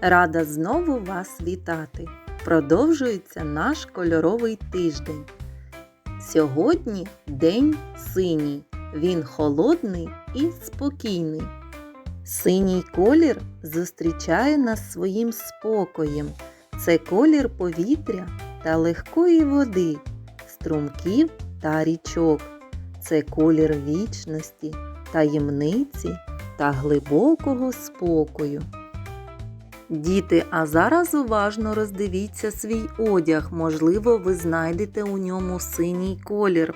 Рада знову вас вітати. Продовжується наш кольоровий тиждень. Сьогодні день синій. Він холодний і спокійний. Синій колір зустрічає нас своїм спокоєм. Це колір повітря та легкої води, струмків та річок. Це колір вічності, таємниці та глибокого спокою. Діти, а зараз уважно роздивіться свій одяг. Можливо, ви знайдете у ньому синій колір.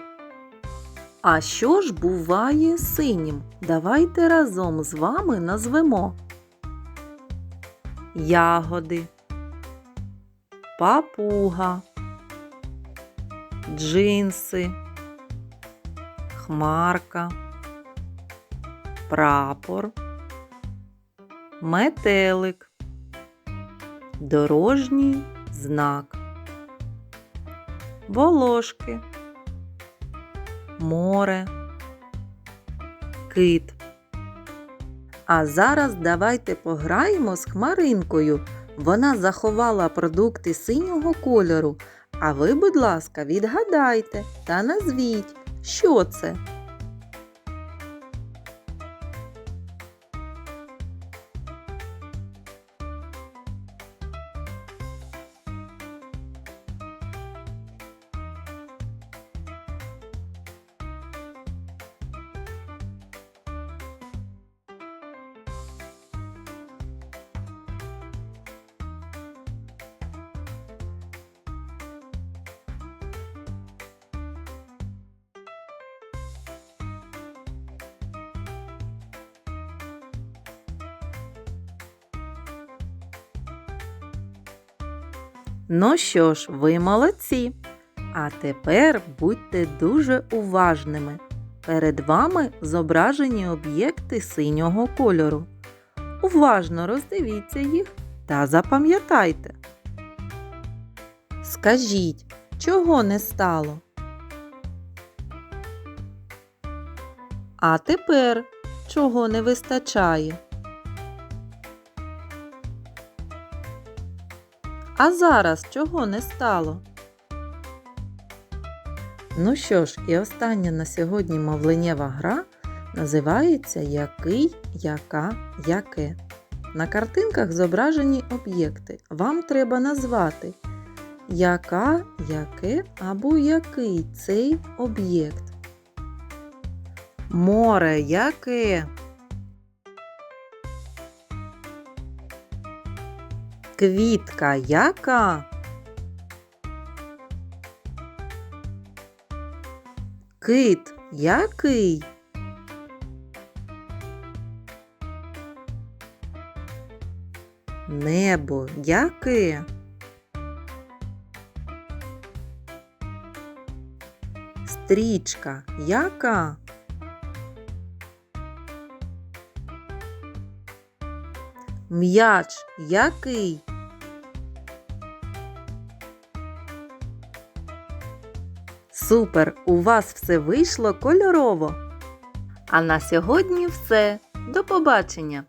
А що ж буває синім? Давайте разом з вами назвемо. Ягоди, папуга, джинси, хмарка, прапор, метелик дорожній знак, волошки, море, кит. А зараз давайте пограємо з хмаринкою. Вона заховала продукти синього кольору. А ви, будь ласка, відгадайте та назвіть, що це. Ну що ж, ви молодці. А тепер будьте дуже уважними. Перед вами зображені об'єкти синього кольору. Уважно роздивіться їх та запам'ятайте. Скажіть, чого не стало? А тепер чого не вистачає? А зараз чого не стало? Ну що ж, і остання на сьогодні мовленнєва гра називається Який, яка, яке. На картинках зображені об'єкти. Вам треба назвати, яка, яке або який цей об'єкт. Море яке? Квітка яка? Кит який? Небо яке? Стрічка яка? М'яч який? Супер! У вас все вийшло кольорово. А на сьогодні все. До побачення!